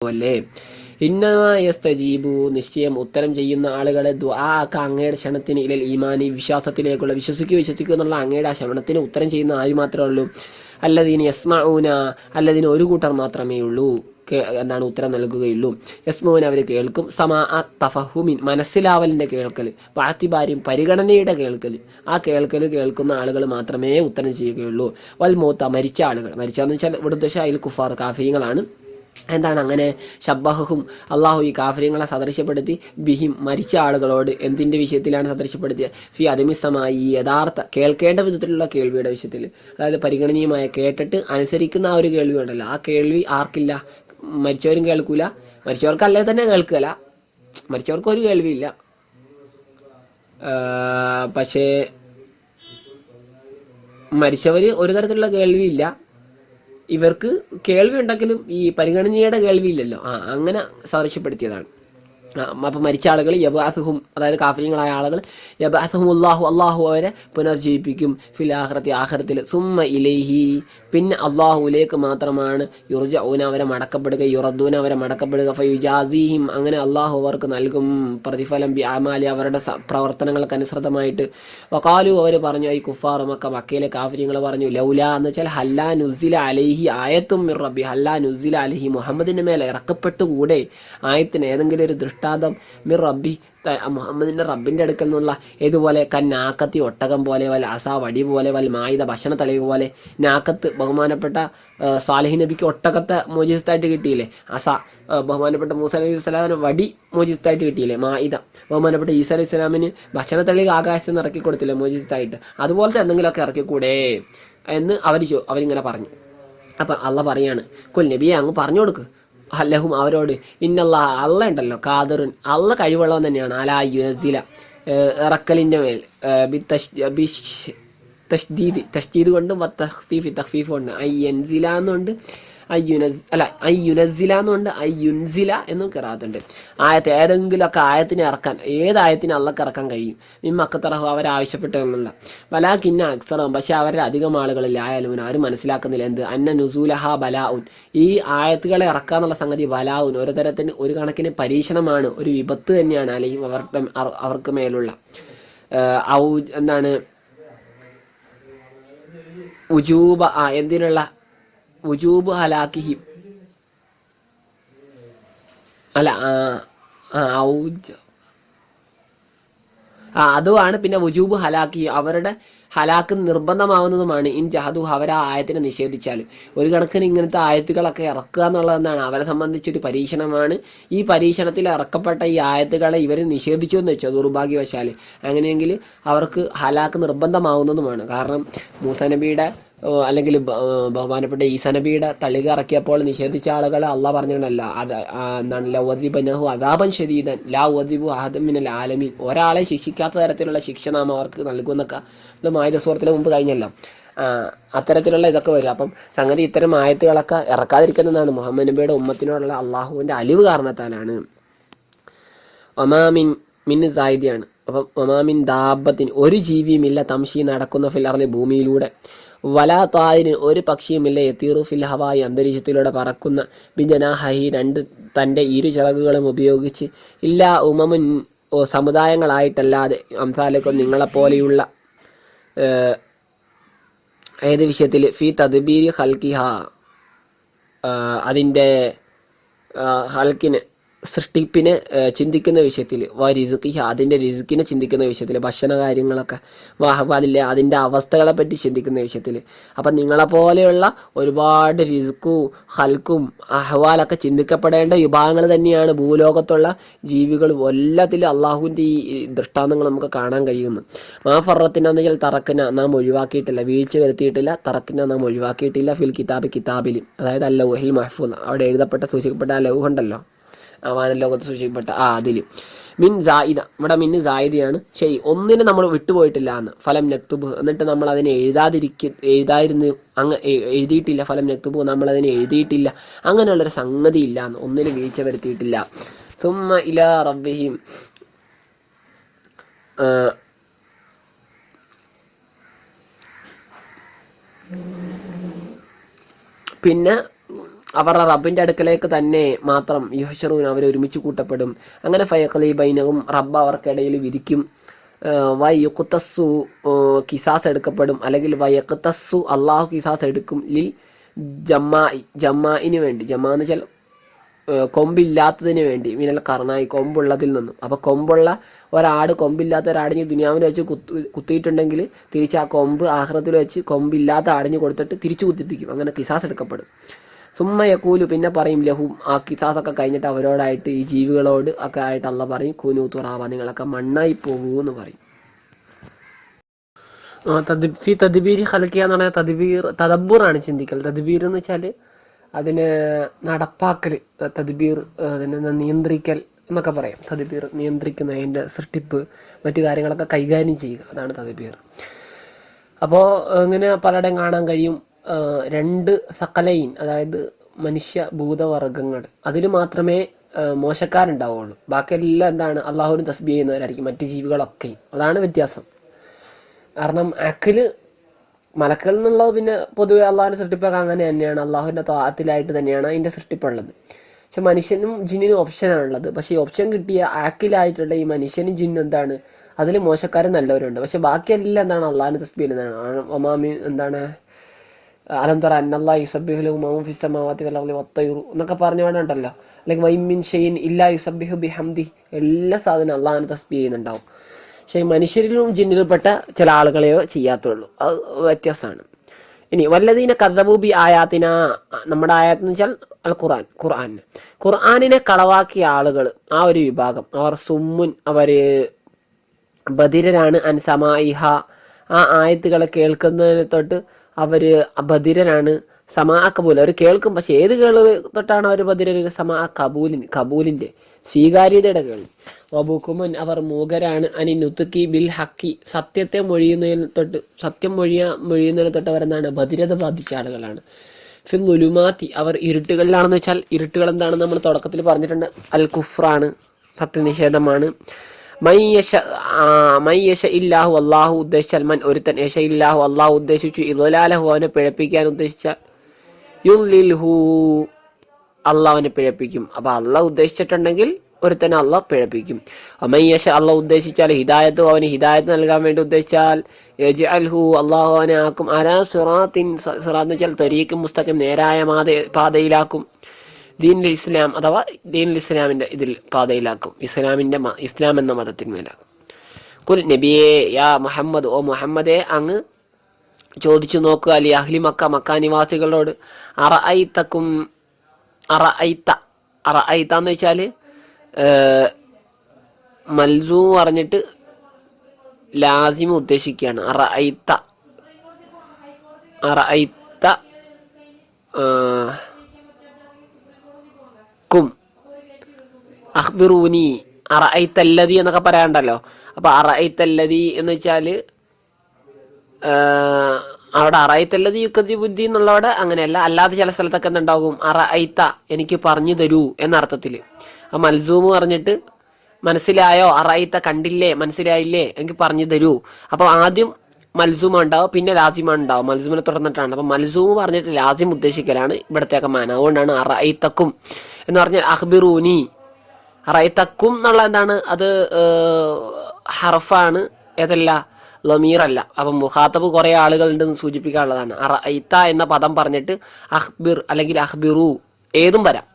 അല്ലേ ഇന്നമായസ്തജീബു നിശ്ചയം ഉത്തരം ചെയ്യുന്ന ആളുകളെ ദുആക്ക അങ്ങയുടെ ക്ഷണത്തിന് ഇലൽ ഈമാനി വിശ്വാസത്തിലേക്കുള്ള വിശ്വസിക്കുക വിശ്വസിക്കുക എന്നുള്ള അങ്ങയുടെ ആ ക്ഷണത്തിന് ഉത്തരം ചെയ്യുന്ന ആര് മാത്രമേ ഉള്ളൂ? അല്ലതിന് യസ്മഊന അല്ലതിന് ഒരു കൂട്ടർ മാത്രമേ ഉള്ളൂ. എന്താണ് ഉത്തരം നൽകുകയുള്ളൂ. യസ്മൂൻ അവർ കേൾക്കും. സമാ ആ തഫഹുമിൻ മനസ്സിലാവലിന്റെ കേൾക്കൽ പാത്തിബാര്യം പരിഗണനയുടെ കേൾക്കൽ ആ കേൾക്കൽ കേൾക്കുന്ന ആളുകൾ മാത്രമേ ഉത്തരം ചെയ്യുകയുള്ളൂ. വൽ മൂത്ത മരിച്ച ആളുകൾ മരിച്ചതെന്ന് വെച്ചാൽ ഇവിടുത്തെ അതിൽ കുഫാർ കാഫീങ്ങളാണ് എന്താണ് അങ്ങനെ ഷബ്ബഹും അള്ളാഹു ഈ കാഫര്യങ്ങളെ സദൃശ്യപ്പെടുത്തി ബിഹിം മരിച്ച ആളുകളോട് എന്തിന്റെ വിഷയത്തിലാണ് സദൃശ്യപ്പെടുത്തിയത് ഫി അതിമിസ്തമായി യഥാർത്ഥ കേൾക്കേണ്ട വിധത്തിലുള്ള കേൾവിയുടെ വിഷയത്തിൽ. അതായത് പരിഗണനീയമായ കേട്ടിട്ട് അനുസരിക്കുന്ന ആ ഒരു കേൾവി ഉണ്ടല്ലോ. ആ കേൾവി ആർക്കില്ല? മരിച്ചവരും കേൾക്കൂല. മരിച്ചവർക്കല്ലേ തന്നെ കേൾക്കുകയില്ല മരിച്ചവർക്ക് ഒരു കേൾവിയില്ല. പക്ഷേ മരിച്ചവര് ഒരു തരത്തിലുള്ള കേൾവിയില്ല. ഇവർക്ക് കേൾവി ഉണ്ടെങ്കിലും ഈ പരിഗണനയുടെ കേൾവി ഇല്ലല്ലോ ആ അങ്ങനെ സദൃശ്യപ്പെടുത്തിയതാണ്. അപ്പൊ മരിച്ച ആളുകൾ യബാസുഹും അതായത് കാഫര്യങ്ങളായ ആളുകൾ യബാസുഹും അള്ളാഹു അള്ളാഹു അവരെ പുനർജീവിപ്പിക്കും ഫിൽ ആഹ്റത്തി ആഖിറത്തിൽ. സുമ്മ ഇലൈഹി പിന്നെ അള്ളാഹുലേക്ക് മാത്രമാണ് യുർജ യുർജഊന അവരെ മടക്കപ്പെടുക യുറദ്ദൂന അവരെ മടക്കപ്പെടുക. ഫയുജാസിഹിം അങ്ങനെ അള്ളാഹു അവർക്ക് നൽകും പ്രതിഫലം ബി അവരുടെ പ്രവർത്തനങ്ങൾക്ക് അനുസൃതമായിട്ട്. വക്കാലു അവർ പറഞ്ഞു ഈ കുഫാർ മക്ക മക്കയിലെ കാഫര്യങ്ങൾ പറഞ്ഞു ലൗല എന്ന് വെച്ചാൽ ഹല്ലാ നുസില അലൈഹി ആയത്തും റബ്ബി ഹല്ലാ നുസില അലൈഹി മുഹമ്മദിന്റെ മേലെ ഇറക്കപ്പെട്ടുകൂടെ? ആയത്തിന് ഏതെങ്കിലും ഒരു ദൃഷ്ടാന്തം മിർ റബ്ബി മുഹമ്മദിന്റെ റബ്ബിന്റെ അടുക്കൽ നിന്നുള്ള ഇതുപോലെ കൻ നാക്കത്തി ഒട്ടകം പോലെ വല്ല അസാ വടി പോലെ വല്ല മായുധ ഭക്ഷണ തളിക പോലെ നാക്കത്ത് ബഹുമാനപ്പെട്ട സാലിഹി നബിക്ക് ഒട്ടകത്തെ മോചിതത്തായിട്ട് കിട്ടിയില്ലേ? അസ ബഹുമാനപ്പെട്ട മൂസ അലൈഹി സ്വലാമിന് വടി മോചിതത്തായിട്ട് കിട്ടിയില്ലേ? മായുധ ബഹുമാനപ്പെട്ട ഈസ അലൈഹി സ്വലാമിന് ഭക്ഷണ തളിക ആകാശത്ത് നിന്ന് ഇറക്കി കൊടുത്തില്ലേ മോചിതത്തായിട്ട്? അതുപോലത്തെ എന്തെങ്കിലുമൊക്കെ ഇറക്കിക്കൂടെ? എന്ന് അവർ അവരിങ്ങനെ പറഞ്ഞു. അപ്പൊ അള്ള പറയാണ് കൊൽ നബിയെ അങ്ങ് പറഞ്ഞു കൊടുക്ക്. അല്ലഹും അവരോട് ഇന്നല്ല അള്ള ഉണ്ടല്ലോ കാതറുൻ അള്ള കഴിവുള്ളവൻ തന്നെയാണ് അലാ യുനസില ഇറക്കലിന്റെ മേൽ തഷ്ദീദ് തഷ്ദീദ് കൊണ്ടും തഖ്ഫീഫ് തഖ്ഫീഫ് കൊണ്ട്. ഐ എൻസില എന്നുണ്ട്. ഐ യുനസ് അല്ല ഐ യുനസില എന്നുണ്ട്. ഐ യുൻസില എന്നും കിറാത്തുണ്ട്. ആയത്ത് ഏതെങ്കിലുമൊക്കെ ആയത്തിനെ ഇറക്കാൻ ഏത് ആയത്തിനെ അള്ളക്ക് ഇറക്കാൻ കഴിയും. മിമ്മക്കത്തറഹു ബലാ ബലാക്കിന്ന അക്സറും പക്ഷെ അവരുടെ അധികം ആളുകളിൽ ആയാലും അവർ മനസ്സിലാക്കുന്നില്ല എന്ത്? അന്ന നുസൂലഹ ബലാഉൻ. ഈ ആയത്തുകളെ ഇറക്കാന്നുള്ള സംഗതി ബലാഉൻ. ഒരു തരത്തിന് ഒരു കണക്കിന് പരീക്ഷണമാണ്. ഒരു വിപത്ത് തന്നെയാണ്. അല്ലെങ്കിൽ അവരുടെ അവർക്ക് മേലുള്ള ഔ എന്താണ് ഉജൂബ ആ എന്തിനുള്ള? ഉജൂബ് ഹലാക്കിഹി. അല്ല ആ ഔജ. ആ അതുമാണ് പിന്നെ വുജൂബ് ഹലാക്കി. അവരുടെ ഹലാക്ക് നിർബന്ധമാവുന്നതുമാണ് ഇൻ ജഹദു അവർ ആ ആയത്തിനെ നിഷേധിച്ചാൽ ഒരു കണക്കിന് ഇങ്ങനത്തെ ആയത്തുകളൊക്കെ ഇറക്കുക എന്നുള്ളതെന്നാണ്. അവരെ സംബന്ധിച്ചൊരു പരീക്ഷണമാണ്. ഈ പരീക്ഷണത്തിൽ ഇറക്കപ്പെട്ട ഈ ആയത്തുകളെ ഇവർ നിഷേധിച്ചു എന്ന് വെച്ചോ ദുർഭാഗ്യവശാൽ അങ്ങനെയെങ്കിൽ അവർക്ക് ഹലാക്ക് നിർബന്ധമാവുന്നതുമാണ്. കാരണം മൂസ നബിയുടെ അല്ലെങ്കിൽ ബഹുമാനപ്പെട്ട ഈസ നബിയുടെ തളിക ഇറക്കിയപ്പോൾ നിഷേധിച്ച ആളുകൾ അള്ളാഹ് പറഞ്ഞിട്ടുണ്ടല്ല അത് എന്താണ് ലവദിബനഹു അദാബൻ ശരീദൻ ലാ വദിബു അഹദമിനൽ ആലമി ഒരാളെ ശിക്ഷിക്കാത്ത തരത്തിലുള്ള ശിക്ഷ നാം അവർക്ക് നൽകുന്നൊക്കെ നമ്മൾ സുഹൃത്തിന് മുമ്പ് കഴിഞ്ഞല്ലോ. അത്തരത്തിലുള്ള ഇതൊക്കെ വരും. അപ്പം സംഗതി ഇത്തരം ആയത്തുകളൊക്കെ ഇറക്കാതിരിക്കുന്നതാണ്. മുഹമ്മദ് നബിയുടെ ഉമ്മത്തിനോടുള്ള അള്ളാഹുവിന്റെ അലിവ് കാരണത്താലാണ്. ഒമാമിൻ മിൻ സായിദിയാണ് അപ്പം ഒമാമിൻ ദാബത്തിന് ഒരു ജീവിയുമില്ല തംശി നടക്കുന്ന ഫില്ലറിലെ ഭൂമിയിലൂടെ. വലാ തായിന് ഒരു പക്ഷിയുമില്ല? എത്തീറു ഫിൽ ഹവായി അന്തരീക്ഷത്തിലൂടെ പറക്കുന്ന ബിജനാഹി രണ്ട് തന്റെ ഇരു ചിറകുകളും ഉപയോഗിച്ച് ഇല്ലാ ഉമമുൻ ഓ സമുദായങ്ങളായിട്ടല്ലാതെ അംസാലക്കും നിങ്ങളെപ്പോലെയുള്ള ഏത് വിഷയത്തിൽ? ഫി തദ്ബീരി ഹൽക്കിഹ അതിന്റെ ഹൽക്കിന് സൃഷ്ടിപ്പിനെ ചിന്തിക്കുന്ന വിഷയത്തിൽ വാ റിസുഖി അതിന്റെ റിസുക്കിനെ ചിന്തിക്കുന്ന വിഷയത്തിൽ ഭക്ഷണ കാര്യങ്ങളൊക്കെ വാഹവാദില്ലേ അതിന്റെ അവസ്ഥകളെ പറ്റി ചിന്തിക്കുന്ന വിഷയത്തിൽ അപ്പം നിങ്ങളെപ്പോലെയുള്ള ഒരുപാട് റിസുക്കും ഹൽക്കും അഹ്വാലൊക്കെ ചിന്തിക്കപ്പെടേണ്ട വിഭാഗങ്ങൾ തന്നെയാണ് ഭൂലോകത്തുള്ള ജീവികളും. എല്ലാത്തിലും അള്ളാഹുവിന്റെ ഈ ദൃഷ്ടാന്തങ്ങൾ നമുക്ക് കാണാൻ കഴിയുന്നു. ആ ഫറത്തിനെന്ന് വെച്ചാൽ തറക്കിന നാം ഒഴിവാക്കിയിട്ടില്ല. വീഴ്ച വരുത്തിയിട്ടില്ല. തറക്കിന നാം ഒഴിവാക്കിയിട്ടില്ല. ഫിൽ കിതാബ് കിതാബിൽ. അതായത് അല്ല ലൗഹിൽ മഹ്ഫൂദ്. അവിടെ എഴുതപ്പെട്ട സൂചിക്കപ്പെട്ട ആ ലൗഹ് അവാന ലോകത്ത് സൂചിക്കപ്പെട്ട ആ അതിൽ. മിൻ സായിദ. ഇവിടെ മിന്ന് സായിദയാണ്. ശരി ഒന്നിനെ നമ്മൾ വിട്ടുപോയിട്ടില്ല എന്ന്. ഫലം നക്തുബ്. എന്നിട്ട് നമ്മൾ അതിനെ എഴുതാതിരിക്ക എഴുതായിരുന്നു അങ്ങ് എഴുതിയിട്ടില്ല. ഫലം നക്തുബ്. നമ്മൾ അതിനെ എഴുതിയിട്ടില്ല. അങ്ങനെയുള്ളൊരു സംഗതി ഇല്ല എന്ന്. ഒന്നിനെ വീഴ്ച വരുത്തിയിട്ടില്ല സുമ്മ ഇല റബ്ബിഹിം. പിന്നെ അവരുടെ റബ്ബിന്റെ അടുക്കലേക്ക് തന്നെ മാത്രം യുഹഷറൂൻ അവർ ഒരുമിച്ച് കൂട്ടപ്പെടും. അങ്ങനെ ഫയഖലി ബൈനവും റബ്ബ് അവർക്കിടയിൽ വിരിക്കും. വൈ യുക്കുത്തസ്സു കിസാസ് എടുക്കപ്പെടും. അല്ലെങ്കിൽ വയക്കുത്തസ്സു അള്ളാഹു കിസാസ് എടുക്കും. ലിൽ ജമ്മായി ജമ്മായിന് വേണ്ടി. ജമാ എന്ന് വെച്ചാൽ കൊമ്പില്ലാത്തതിന് വേണ്ടി. മിനൽ കർണായി കൊമ്പുള്ളതിൽ നിന്നും. അപ്പോൾ കൊമ്പുള്ള ഒരാട് കൊമ്പില്ലാത്ത ഒരാടിന് ദുനിയാവിൽ വെച്ച് കുത്തു കുത്തിയിട്ടുണ്ടെങ്കിൽ തിരിച്ച് ആ കൊമ്പ് ആഹ്റത്തിൽ വെച്ച് കൊമ്പില്ലാത്ത ആടിന് കൊടുത്തിട്ട് തിരിച്ചു കുത്തിപ്പിക്കും. അങ്ങനെ കിസാസ് എടുക്കപ്പെടും. സുമ്മ യക്കൂലു പിന്നെ പറയും ലഹും. ആ കിസാസ് ഒക്കെ കഴിഞ്ഞിട്ട് അവരോടായിട്ട് ഈ ജീവികളോട് ഒക്കെ ആയിട്ട് അല്ല പറയും കുനു തുറാവ നിങ്ങളൊക്കെ മണ്ണായി പോകൂ എന്ന് പറയും. ഫി തദ്ബീരി ഖൽക്കിയ എന്ന് പറഞ്ഞാൽ തദ്ബീർ തദബൂറാണ് ചിന്തിക്കൽ. തദ്ബീർ എന്ന് വെച്ചാൽ അതിന് നടപ്പാക്കൽ തദ്ബീർ അതിനെ നിയന്ത്രിക്കൽ എന്നൊക്കെ പറയാം. തദ്ബീർ നിയന്ത്രിക്കുന്ന അതിന്റെ സൃഷ്ടിപ്പ് മറ്റു കാര്യങ്ങളൊക്കെ കൈകാര്യം ചെയ്യുക. അതാണ് തദ്ബീർ. അപ്പോൾ ഇങ്ങനെ പലയിടം കാണാൻ കഴിയും. രണ്ട് സക്കലയിൻ അതായത് മനുഷ്യ ഭൂതവർഗങ്ങൾ അതിൽ മാത്രമേ മോശക്കാരുണ്ടാവുള്ളൂ. ബാക്കിയെല്ലാം എന്താണ്? അള്ളാഹുവിന് തസ്ബി ചെയ്യുന്നവരായിരിക്കും മറ്റു ജീവികളൊക്കെ. അതാണ് വ്യത്യാസം. കാരണം അക്കിൽ മലക്കളിൽ നിന്നുള്ളത് പിന്നെ പൊതുവെ അള്ളാഹുവിന്റെ സൃഷ്ടിപ്പൊക്കെ അങ്ങനെ തന്നെയാണ്. അള്ളാഹുവിന്റെ താത്തിലായിട്ട് തന്നെയാണ് അതിന്റെ സൃഷ്ടിപ്പുള്ളത്. പക്ഷെ മനുഷ്യനും ജിന്നിനും ഓപ്ഷനാണുള്ളത് പക്ഷെ ഈ ഓപ്ഷൻ കിട്ടിയ ആക്കിലായിട്ടുള്ള ഈ മനുഷ്യനും ജിന്നും എന്താണ്? അതിൽ മോശക്കാരും നല്ലവരുണ്ട് പക്ഷെ ബാക്കിയെല്ലാം എന്താണ്? അള്ളാഹിന് തസ്ബി ചെയ്യുന്നതാണ് ഒമാമി എന്താണ്? അലന്തറ അന്നല്ലാ യുസബിഹുലു മൗഫി ഫിസ്സമാവാത്തി വല്ലി വത്തയുറു എന്നൊക്കെ പറഞ്ഞു വേണമുണ്ടല്ലോ അല്ലെങ്കിൽ വൈമിൻ ഷെയ്ൻ ഇല്ലാ യുസബിഹു ബി ഹംദി എല്ലാ സാധനം അള്ളാഹാനെ തസ്ബി ചെയ്യുന്നുണ്ടാവും. പക്ഷേ മനുഷ്യരിലും ജിന്നിൽപ്പെട്ട ചില ആളുകളെയോ ചെയ്യാത്തുള്ളൂ. അത് വ്യത്യാസമാണ്. ഇനി വല്ലതീന കഥബൂബി ആയാത്തിന നമ്മുടെ ആയാത്ത് എന്ന് വെച്ചാൽ അൽ ഖുർആൻ ഖുർആൻ. ഖുർആാനിനെ കളവാക്കിയ ആളുകൾ ആ ഒരു വിഭാഗം. അവർ സുമ്മുൻ അവർ ബദിരരാണ് അൻസമായിഹ ആ ആയത്തുകളെ കേൾക്കുന്നതിനെ തൊട്ട് അവർ ബധിരനാണ് സമാ കബൂൽ. അവർ കേൾക്കും. പക്ഷെ ഏത് കേൾ തൊട്ടാണ് അവർ ബധിരർ സമാ കബൂലിൻ കബൂലിന്റെ സ്വീകാര്യതയുടെ കേൾ. വബുക്കുമൻ അവർ മൂകരാണ്. അനി നുത്തുക്കി ബിൽ ഹക്കി. സത്യത്തെ മൊഴിയുന്നതിൽ തൊട്ട് സത്യം മൊഴിയ മൊഴിയുന്നതിന് തൊട്ട് അവരെന്താണ് ബധിരത ബാധിച്ച ആളുകളാണ്. ഫിൽ നുലുമാത്തി അവർ ഇരുട്ടുകളിലാണെന്ന് വെച്ചാൽ ഇരുട്ടുകൾ എന്താണെന്ന് നമ്മൾ തുടക്കത്തിൽ പറഞ്ഞിട്ടുണ്ട്. അൽ കുഫ്രാണ് സത്യനിഷേധമാണ്. മൈ യശ ആ, മൈ യശ ഇല്ലാഹു അള്ളാഹു ഉദ്ദേശിച്ചാൽ മൻ ഒരുത്തൻ യശ ഇല്ലാഹു അള്ളാഹു ഉദ്ദേശിച്ചു ഇതൊലാലഹു അവനെ പിഴപ്പിക്കാൻ ഉദ്ദേശിച്ചാൽ യുലിൽഹു അള്ളാഹുവിനെ പിഴപ്പിക്കും. അപ്പൊ അള്ളാഹ് ഉദ്ദേശിച്ചിട്ടുണ്ടെങ്കിൽ ഒരുത്തനെ അള്ളാഹ് പിഴപ്പിക്കും. അമയ്യശ അള്ളാഹ് ഉദ്ദേശിച്ചാൽ ഹിദായത്തു അവന് ഹിദായത്ത് നൽകാൻ വേണ്ടി ഉദ്ദേശിച്ചാൽ യജ്അൽഹു അള്ളാഹു അവനെ ആക്കും. അലാ സുറാത്തിൻ സുറാത്ത് വെച്ചാൽ തൊരീക്കും പുസ്തകം നേരായ പാതയിലാക്കും. ദീനുൽ ഇസ്ലാം അഥവാ ദീനുൽ ഇസ്ലാമിന്റെ ഇതിൽ പാതയിലാക്കും. ഇസ്ലാമിന്റെ ഇസ്ലാം എന്ന മതത്തിന്മേലാക്കും നബിയെ യാ മുഹമ്മദ് ഓ മുഹമ്മദെ അങ്ങ് ചോദിച്ചു നോക്കുക. അലി അഹ്ലി മക്ക മക്ക നിവാസികളോട് അറ ഐത്തക്കും അറ ഐത്ത അറ ഐത്ത എന്ന് വെച്ചാൽ മൽസൂ പറഞ്ഞിട്ട് ലാസിമ ഉദ്ദേശിക്കുകയാണ്. അറ ഐത്ത അറ ഐത്ത കും അഹ്ബിറൂനി അറൈത്തല്ലതി എന്നൊക്കെ പറയാണ്ടല്ലോ. അപ്പൊ അറൈത്തല്ലതി എന്ന് വെച്ചാൽ അവിടെ അറയത്തല്ലത് യുക്കതി ബുദ്ധി എന്നുള്ളവിടെ അങ്ങനെയല്ല. അല്ലാതെ ചില സ്ഥലത്തൊക്കെ എന്തുണ്ടാകും? അറ ഐത്ത എനിക്ക് പറഞ്ഞു തരൂ എന്ന അർത്ഥത്തിൽ ആ മൽസൂമ് പറഞ്ഞിട്ട് മനസ്സിലായോ? അറായിത്ത കണ്ടില്ലേ? മനസ്സിലായില്ലേ? എനിക്ക് പറഞ്ഞു തരൂ. അപ്പൊ ആദ്യം മൽസൂമ ഉണ്ടാവും പിന്നെ ലാസിമ ഉണ്ടാവും മൽസൂമിനെ തുടർന്നിട്ടാണ്. അപ്പൊ മൽസൂമ് പറഞ്ഞിട്ട് ലാസിം ഉദ്ദേശിക്കലാണ് ഇവിടത്തെയൊക്കെ മാന. അതുകൊണ്ടാണ് അറൈത്തക്കും എന്ന് പറഞ്ഞാൽ അഹ്ബിറൂനി. റൈത്തക്കും എന്നുള്ള എന്താണ്? അത് ഹർഫാണ് ഏതല്ല? ലമീറല്ല. അപ്പം മുഖാത്തബ് കുറെ ആളുകൾ ഉണ്ടെന്ന് സൂചിപ്പിക്കാനുള്ളതാണ്. അറൈത്ത എന്ന പദം പറഞ്ഞിട്ട് അഹ്ബിർ അല്ലെങ്കിൽ അഹ്ബിറു. ഏതും വരാം.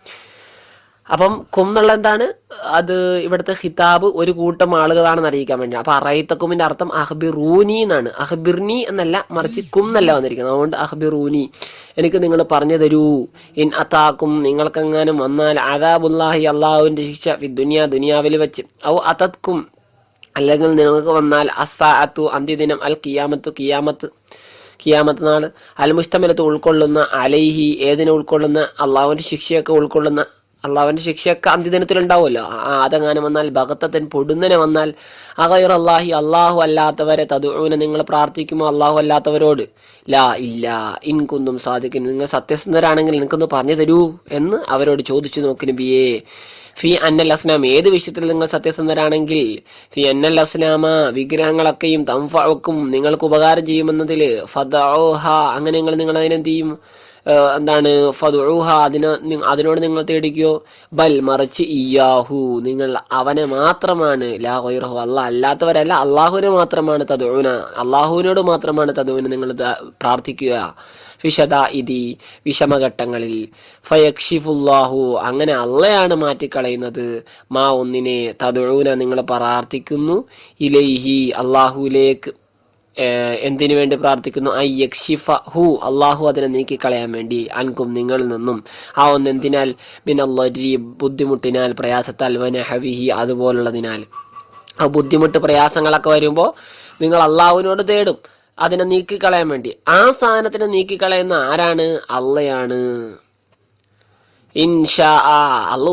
അപ്പം കുന്നുള്ള എന്താണ്? അത് ഇവിടുത്തെ ഹിതാബ് ഒരു കൂട്ടം ആളുകളാണെന്ന് അറിയിക്കാൻ വേണ്ടി. അപ്പൊ അറൈത്തക്കുമിന്റെ അർത്ഥം അഹ്ബിറൂനി എന്നാണ്. അഹ്ബിർനി എന്നല്ല മറിച്ച് കും എന്നല്ല വന്നിരിക്കുന്നത്. അതുകൊണ്ട് അഹ്ബിറൂനി. എനിക്ക് നിങ്ങൾ പറഞ്ഞു തരൂ. ഇൻ അതാക്കും നിങ്ങൾക്കെങ്ങാനും വന്നാൽ ആദാബുല്ലാഹി അള്ളാഹുവിന്റെ ശിക്ഷ ദുനിയ ദുനിയാവിൽ വെച്ച്. ഔ അതത്കും. അല്ലെങ്കിൽ നിങ്ങൾക്ക് വന്നാൽ അസാഅത്തു അന്ത്യദിനം അൽ കിയാമത്തു കിയാമത്ത് കിയാമത്ത് നാൾ അൽ ഉൾക്കൊള്ളുന്ന അലൈഹി ഏതിനെ ഉൾക്കൊള്ളുന്ന അള്ളാഹുവിന്റെ ശിക്ഷയൊക്കെ ഉൾക്കൊള്ളുന്ന അള്ളാഹുവിന്റെ ശിക്ഷയൊക്കെ അന്ത്യദിനത്തിൽ ഉണ്ടാവുമല്ലോ ആദങ്ങാനം വന്നാൽ ഭഗത്തൻ പൊടുന്നനെ വന്നാൽ അഗൈർ അള്ളാഹി അള്ളാഹു അല്ലാത്തവരെ തതുവിനെ നിങ്ങൾ പ്രാർത്ഥിക്കുമോ? അള്ളാഹു അല്ലാത്തവരോട് ലാ ഇല്ല ഇൻകുന്നും സാധിക്കുന്നു നിങ്ങൾ സത്യസന്ധരാണെങ്കിൽ നിനക്കൊന്ന് പറഞ്ഞു തരൂ എന്ന് അവരോട് ചോദിച്ചു നോക്കി നബിയേ. ഫി അന്നൽ അസ്ലാം ഏത് വിഷയത്തിൽ നിങ്ങൾ സത്യസന്ധരാണെങ്കിൽ ഫി അന്നൽ അസ്ലാമ വിഗ്രഹങ്ങളൊക്കെയും തംഫക്കും നിങ്ങൾക്ക് ഉപകാരം ചെയ്യുമെന്നതിൽ ഫദോഹ അങ്ങനെ നിങ്ങൾ നിങ്ങൾ അതിനെന്ത് ചെയ്യും? എന്താണ് ഫതുഹ അതിന് അതിനോട് നിങ്ങൾ തേടിക്കോ? ബൽ മറിച്ച് ഇയാഹു നിങ്ങൾ അവനെ മാത്രമാണ് ലാ ഗൈറഹു അല്ല അല്ലാത്തവരല്ല അള്ളാഹുവിനെ മാത്രമാണ് തതുന അള്ളാഹുവിനോട് മാത്രമാണ് തതുവിന് നിങ്ങൾ പ്രാർത്ഥിക്കുക. ഫിഷദ ഇതി വിഷമഘട്ടങ്ങളിൽ. ഫയക്ഷിഫുല്ലാഹു അങ്ങനെ അള്ളയാണ് മാറ്റിക്കളയുന്നത്. മാ ഒന്നിനെ തതുഴുന നിങ്ങൾ പ്രാർത്ഥിക്കുന്നു. ഇലൈഹി അള്ളാഹുലേക്ക് എന്തിനു വേണ്ടി പ്രാർത്ഥിക്കുന്നു? I യക്ഷിഫ who. അള്ളാഹു അതിനെ നീക്കിക്കളയാൻ വേണ്ടി അൻകും നിങ്ങളിൽ നിന്നും. ആ ഒന്ന് എന്തിനാൽ മിനല്ലരി ബുദ്ധിമുട്ടിനാൽ പ്രയാസത്താൽ വന ഹവിഹി അതുപോലുള്ളതിനാൽ. ആ ബുദ്ധിമുട്ട് പ്രയാസങ്ങളൊക്കെ വരുമ്പോൾ നിങ്ങൾ അള്ളാഹുവിനോട് തേടും. അതിനെ നീക്കിക്കളയാൻ വേണ്ടി. ആ സാധനത്തിനെ നീക്കിക്കളയുന്ന ആരാണ്? അള്ളയാണ്. ഇൻഷാ ആ അല്ല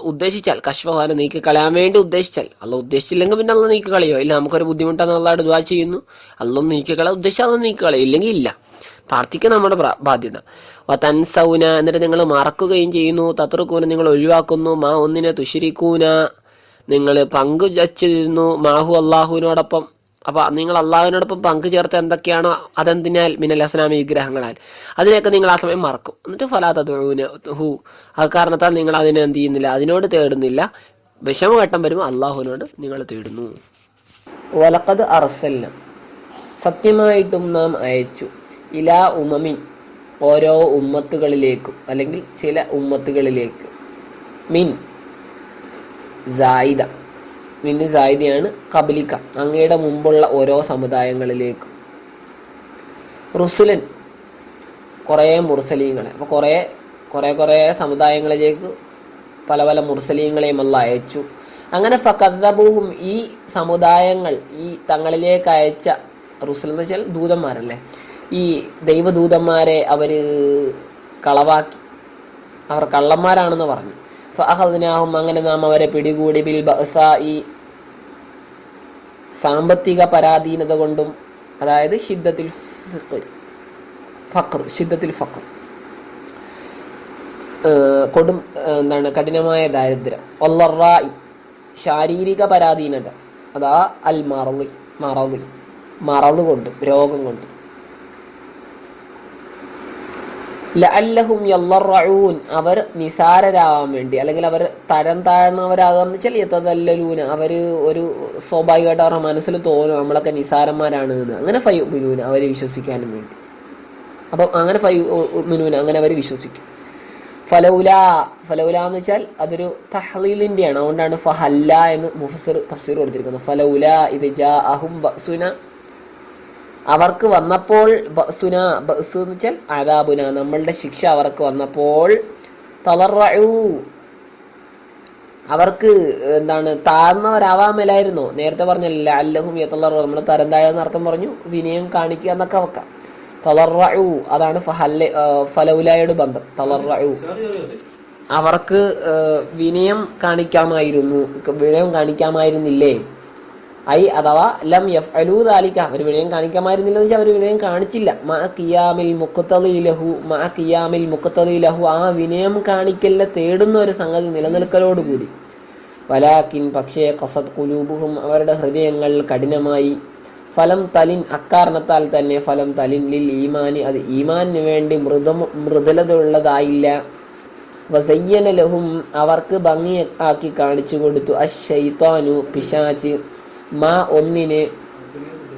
ഉദ്ദേശിച്ചാൽ കശ്മഹാനെ നീക്കി കളയാൻ വേണ്ടി ഉദ്ദേശിച്ചാൽ. അല്ല ഉദ്ദേശിച്ചില്ലെങ്കിൽ പിന്നെ അല്ല നീക്കി കളയോ. ഇല്ല നമുക്കൊരു ബുദ്ധിമുട്ടാന്ന് അള്ളാട് ദ്വാ ചെയ്യുന്നു. അല്ല നീക്കി കളയാൻ ഉദ്ദേശിച്ചാൽ അത് നീക്കി കളയോ. ഇല്ലെങ്കിൽ ഇല്ല. പ്രാർത്ഥിക്കുക നമ്മുടെ ബാധ്യത. വതൻസൗന എന്നിട്ട് നിങ്ങൾ മറക്കുകയും ചെയ്യുന്നു. തത്രുക്കൂന നിങ്ങൾ ഒഴിവാക്കുന്നു. മാ ഒന്നിനെ തുഷിരിക്കൂന. നിങ്ങൾ പങ്കു വച്ചിരുന്നു. മാഹു അള്ളാഹുവിനോടൊപ്പം അപ്പൊ നിങ്ങൾ അള്ളാഹുവിനോടൊപ്പം പങ്കു ചേർത്ത് എന്തൊക്കെയാണോ അതെന്തിനാൽ മിനൽ അസ്ലാമി വിഗ്രഹങ്ങളാൽ. അതിനെയൊക്കെ നിങ്ങൾ ആ സമയം മറക്കും. എന്നിട്ട് ഫലാത്തൂന ഹു. അത് കാരണത്താൽ നിങ്ങൾ അതിനെ എന്ത് ചെയ്യുന്നില്ല അതിനോട് തേടുന്നില്ല. വിഷമഘട്ടം വരുമ്പോൾ അള്ളാഹുവിനോട് നിങ്ങൾ തേടുന്നു. വലക്കത് അറസല്ല സത്യമായിട്ടും നാം അയച്ചു. ഇലാ ഉമമിൻ ഓരോ ഉമ്മത്തുകളിലേക്കും അല്ലെങ്കിൽ ചില ഉമ്മത്തുകളിലേക്ക്. മിൻ സായിദ. മിന്ന് സായിദിയാണ് കബലിക്ക. അങ്ങയുടെ മുമ്പുള്ള ഓരോ സമുദായങ്ങളിലേക്ക്. റുസുലൻ കുറേ മുർസലീങ്ങളെ. അപ്പോൾ കുറേ കുറേ കുറേ സമുദായങ്ങളിലേക്ക് പല പല മുർസലീങ്ങളെയും അല്ല അയച്ചു. അങ്ങനെ ഫക്കദ്ദബൂഹും ഈ സമുദായങ്ങൾ ഈ തങ്ങളിലേക്ക് അയച്ച റുസുൽ എന്ന് വെച്ചാൽ ദൂതന്മാരല്ലേ? ഈ ദൈവദൂതന്മാരെ അവർ കളവാക്കി. അവർ കള്ളന്മാരാണെന്ന് പറഞ്ഞു. ഫഅഖദ്നാഹും. അങ്ങനെ നാം അവരെ പിടികൂടി ബിൽ ബസായി സാമ്പത്തിക പരാധീനത കൊണ്ടും അതായത് ഷിദ്ദത്തിൽ ഫഖർ ഷിദ്ദത്തിൽ ഏഹ് കൊടും എന്താണ് കഠിനമായ ദാരിദ്ര്യം. ഒല്ലറായി ശാരീരിക പരാധീനത അതാ അൽ മറളി മറളി മറൾ കൊണ്ടും രോഗം കൊണ്ടും. ലഅല്ലഹും യല്ലറഊൻ. അവർ നിസാരരാവാൻ വേണ്ടി അല്ലെങ്കിൽ അവർ തരം താഴ്ന്നവരാകാന്ന് വെച്ചാൽ യത്തതല്ലലൂന അവർ ഒരു സ്വാഭാവികമായിട്ട് അവരുടെ മനസ്സിൽ തോന്നും നമ്മളൊക്കെ നിസാരന്മാരാണ് എന്ന്. അങ്ങനെ ഫൈബിനൂന അവരെ വിശ്വസിക്കാനും വേണ്ടി. അപ്പം അങ്ങനെ ഫൈബിനൂന അങ്ങനെ അവർ വിശ്വസിക്കും. ഫലൗല ഫലൗല എന്ന് വെച്ചാൽ അതൊരു തഹ്ലീലിന്റെയാണ് അതുകൊണ്ടാണ് ഫഹല്ല എന്ന് മുഫസിർ തഫ്സീർ കൊടുത്തിരിക്കുന്നത്. ഫലൗല ഇത് ജാ അഹും ബസുന അവർക്ക് വന്നപ്പോൾ ബസുന ബസ് എന്ന് വെച്ചാൽ അതാബുന നമ്മളുടെ ശിക്ഷ അവർക്ക് വന്നപ്പോൾ തളറു അവർക്ക് എന്താണ് താഴ്ന്നവരാവാൻ മേലായിരുന്നോ നേരത്തെ പറഞ്ഞല്ല അല്ലഹും യത്തളറു നമ്മൾ തരം താഴെന്ന് അർത്ഥം പറഞ്ഞു വിനയം കാണിക്കുക എന്നൊക്കെ വെക്കാം. തളറു അതാണ് ഫഹല്ല ഫലൗലായോട് ബന്ധം. തളറു അവർക്ക് വിനയം കാണിക്കാമായിരുന്നു വിനയം കാണിക്കാമായിരുന്നില്ലേ? ഐ അഥവാ ലം എഫ് അലൂ ദാലിക്ക അവർ വിനയം കാണിക്കാമായിരുന്നില്ല എന്ന് വെച്ചാൽ അവർ വിനയം കാണിച്ചില്ല. മാ കിയാമിൽ മുക്കത്തലി ലഹു മാ കിയാമിൽ മുക്കത്തലി ലഹു ആ വിനയം കാണിക്കലിനെ തേടുന്ന ഒരു സംഗതി നിലനിൽക്കലോടുകൂടി. വലാക്കിൻ പക്ഷേ കസത് കുലൂബുഹും അവരുടെ ഹൃദയങ്ങൾ കഠിനമായി. ഫലം തലിൻ അക്കാരണത്താൽ തന്നെ ഫലം തലിൻ ലിൽ ഈമാനി അത് ഈമാനിന് വേണ്ടി മൃദു മൃദുലതയുള്ളതായില്ല. വസയ്യന ലഹും അവർക്ക് ഭംഗി ആക്കി കാണിച്ചു കൊടുത്തു. അശൈത്താനു പിശാച്ച് മാ ഒന്നിനെ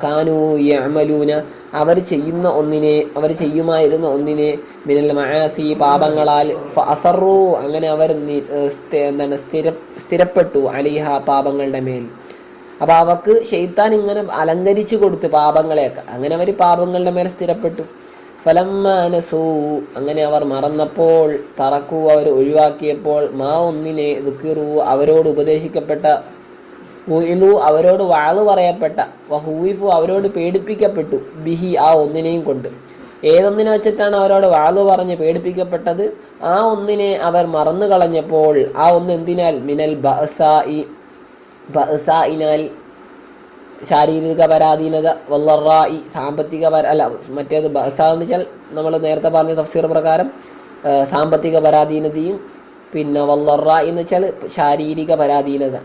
കാനു യമലൂന അവർ ചെയ്യുന്ന ഒന്നിനെ അവർ ചെയ്യുമായിരുന്ന ഒന്നിനെ മിനൽ മഹാസി പാപങ്ങളാൽ അസറു. അങ്ങനെ അവർ എന്താണ് സ്ഥിര സ്ഥിരപ്പെട്ടു അലിഹ പാപങ്ങളുടെ മേൽ. അപ്പൊ അവർക്ക് ഷെയ്ത്താൻ ഇങ്ങനെ അലങ്കരിച്ചു കൊടുത്തു പാപങ്ങളെയൊക്കെ. അങ്ങനെ അവർ പാപങ്ങളുടെ മേൽ സ്ഥിരപ്പെട്ടു. ഫലമാനസൂ അങ്ങനെ അവർ മറന്നപ്പോൾ തറക്കൂ അവർ ഒഴിവാക്കിയപ്പോൾ മാ ഒന്നിനെ ദുഃഖിറു അവരോട് ഉപദേശിക്കപ്പെട്ട ഉഇലു അവരോട് വാൾ പറയപ്പെട്ട വഹൂയിഫു അവരോട് പേടിപ്പിക്കപ്പെട്ടു ബിഹി ആ ഒന്നിനെയും കൊണ്ട്. ഏതൊന്നിനെ വെച്ചിട്ടാണ് അവരോട് വാൾ പറഞ്ഞ് പേടിപ്പിക്കപ്പെട്ടത്? ആ ഒന്നിനെ അവർ മറന്നു കളഞ്ഞപ്പോൾ ആ ഒന്ന് എന്തിനാൽ? മിനൽ ബഅസായി ബഅസായിനാൽ ശാരീരിക പരാധീനത വല്ലറായി സാമ്പത്തിക പര അല്ല മറ്റേത് ബസ എന്ന് വെച്ചാൽ നമ്മൾ നേരത്തെ പറഞ്ഞ തഫ്സീർ പ്രകാരം സാമ്പത്തിക പരാധീനതയും പിന്നെ വല്ലറായി എന്ന് വെച്ചാൽ ശാരീരിക പരാധീനത.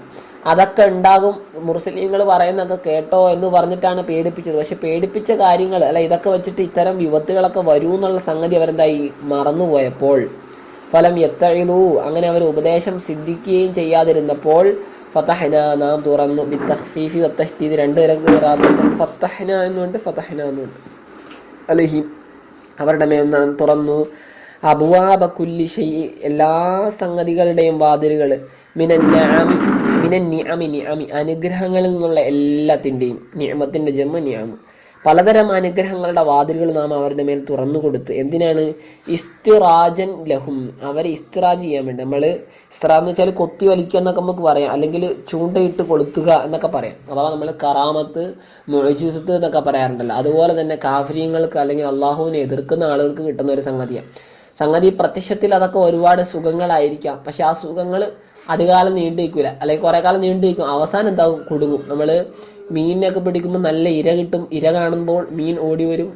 അതൊക്കെ ഉണ്ടാകും. മുസ്ലിങ്ങൾ പറയുന്നത് കേട്ടോ എന്ന് പറഞ്ഞിട്ടാണ് പേടിപ്പിച്ചത്. പക്ഷെ പേടിപ്പിച്ച കാര്യങ്ങൾ അല്ല ഇതൊക്കെ വെച്ചിട്ട് ഇത്തരം വിപത്തുകളൊക്കെ വരൂ എന്നുള്ള സംഗതി അവരെന്തായി? മറന്നുപോയപ്പോൾ. ഫലം എത്തഴിലു അങ്ങനെ അവർ ഉപദേശം സിദ്ധിക്കുകയും ചെയ്യാതിരുന്നപ്പോൾ ഫതഹന നാം തുറന്നു. ബി രണ്ട് ഫതഹന എന്നുണ്ട് ഫതഹന എന്നുണ്ട്. അലഹിം അവരുടെ മേൽ നാം തുറന്നു. അബുവാബ കുല്ലി ഷൈഇ എല്ലാ സംഗതികളുടെയും വാതിലുകൾ മിനൻ നിഅമി നിഅമി അനുഗ്രഹങ്ങളിൽ നിന്നുള്ള എല്ലാത്തിന്റെയും നിയമത്തിന്റെ ജമ്മ നിയമം പലതരം അനുഗ്രഹങ്ങളുടെ വാതിലുകൾ നാം അവരുടെ മേൽ തുറന്നു കൊടുത്തു. എന്തിനാണ്? ഇസ്തിറാജൻ ലഹും. അവരെ ഇസ്തിറാജ് ചെയ്യാൻ വേണ്ടി. നമ്മൾ ഇസ്തിറാ എന്ന് വെച്ചാൽ കൊത്തി വലിക്കുക എന്നൊക്കെ നമുക്ക് പറയാം. അല്ലെങ്കിൽ ചൂണ്ടയിട്ട് കൊളുത്തുക എന്നൊക്കെ പറയാം. അഥവാ നമ്മൾ കറാമത്ത് മൊഴിജിസത്ത് എന്നൊക്കെ പറയാറുണ്ടല്ലോ. അതുപോലെ തന്നെ കാഫര്യങ്ങൾക്ക് അല്ലെങ്കിൽ അള്ളാഹുവിനെ എതിർക്കുന്ന ആളുകൾക്ക് കിട്ടുന്ന ഒരു സംഗതിയാണ് സംഗതി പ്രത്യക്ഷത്തിൽ അതൊക്കെ ഒരുപാട് സുഖങ്ങളായിരിക്കാം. പക്ഷെ ആ സുഖങ്ങൾ അധികാലം നീണ്ടു നിൽക്കില്ല അല്ലെങ്കിൽ കുറെ കാലം നീണ്ടു നിൽക്കും അവസാനം എന്താകും കുടുങ്ങും. നമ്മൾ മീനിനൊക്കെ പിടിക്കുമ്പോൾ നല്ല ഇര കിട്ടും. ഇര കാണുമ്പോൾ മീൻ ഓടി വരും.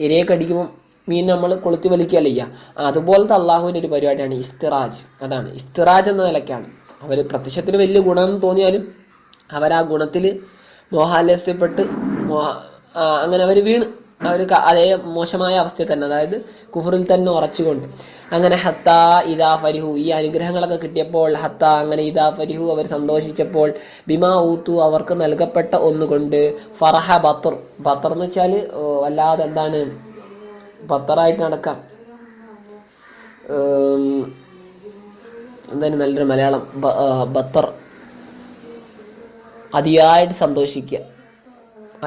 ഇരയെ കടിക്കുമ്പോൾ മീൻ നമ്മൾ കൊളുത്തി വലിക്കുകയല്ല ചെയ്യുക. അതുപോലത്തെ അള്ളാഹുവിന്റെ ഒരു പരിപാടിയാണ് ഇസ്തിറാജ്. അതാണ്. ഇസ്തിറാജ് എന്ന നിലയ്ക്കാണ്. അവർ പ്രത്യക്ഷത്തിൽ വലിയ ഗുണം തോന്നിയാലും അവർ ആ ഗുണത്തിൽ മോഹാലസ്യപ്പെട്ട് മോഹ അങ്ങനെ അവർ വീണ്. അവർ അതേ മോശമായ അവസ്ഥയിൽ തന്നെ അതായത് കുഫറിൽ തന്നെ ഉറച്ചുകൊണ്ട്. അങ്ങനെ ഹത്ത ഇദാ ഫരിഹു ഈ അനുഗ്രഹങ്ങളൊക്കെ കിട്ടിയപ്പോൾ ഹത്ത അങ്ങനെ ഇദാ ഫരിഹു അവർ സന്തോഷിച്ചപ്പോൾ ബിമാ ഊത്തു അവർക്ക് നൽകപ്പെട്ട ഒന്നുകൊണ്ട് ഫറഹ ബത്തർ ബത്തർ എന്ന് വെച്ചാൽ വല്ലാതെ എന്താണ് ബത്തറായിട്ട് നടക്കാം. എന്തായാലും നല്ലൊരു മലയാളം ബത്തർ. അതിയായിട്ട് സന്തോഷിക്കുക.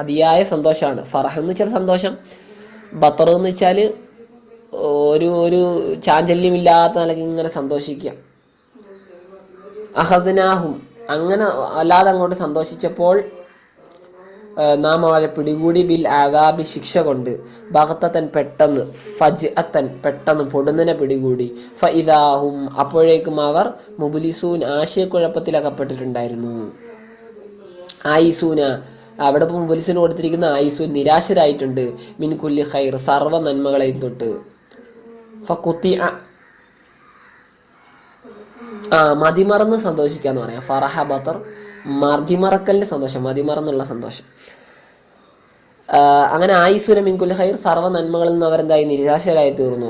അതിയായ സന്തോഷമാണ്. ഫറഹ് എന്ന് വെച്ചാൽ സന്തോഷം. ബത്തർ എന്ന് വെച്ചാൽ ഒരു ഒരു ചാഞ്ചല്യമില്ലാത്ത നിലയ്ക്ക് ഇങ്ങനെ സന്തോഷിക്കുക അഹദിനാഹും. അങ്ങനെ അല്ലാതെ അങ്ങോട്ട് സന്തോഷിച്ചപ്പോൾ നാം അവരെ പിടികൂടി ബിൽ ആഗാബി ശിക്ഷ കൊണ്ട് ഭഗത്തൻ പെട്ടെന്ന് ഫജ് അത്തൻ പെട്ടെന്ന് പൊടുന്നനെ പിടികൂടി. ഫ ഇതാഹും അപ്പോഴേക്കും അവർ മുബുലിസൂൻ ആശയക്കുഴപ്പത്തിൽ അകപ്പെട്ടിട്ടുണ്ടായിരുന്നു ആയിസൂന അവിടെ പോലീസിന് കൊടുത്തിരിക്കുന്ന ആയുസ് നിരാശരായിട്ടുണ്ട്. മിൻ കുല്ലി ഖൈർ സർവ നന്മകളെയും തൊട്ട്. ഫക്കുത്തി ആ മതിമറന്ന് സന്തോഷിക്കാന്ന് പറയാം. ഫറഹ ബത്തർ മതിമറക്കലിന്റെ സന്തോഷം മതിമറന്നുള്ള സന്തോഷം. അങ്ങനെ ആയിസുര മിൻകുൽ ഹൈർ സർവ നന്മകളിൽ നിന്ന് അവരെന്തായി? നിരാശരായി തീർന്നു.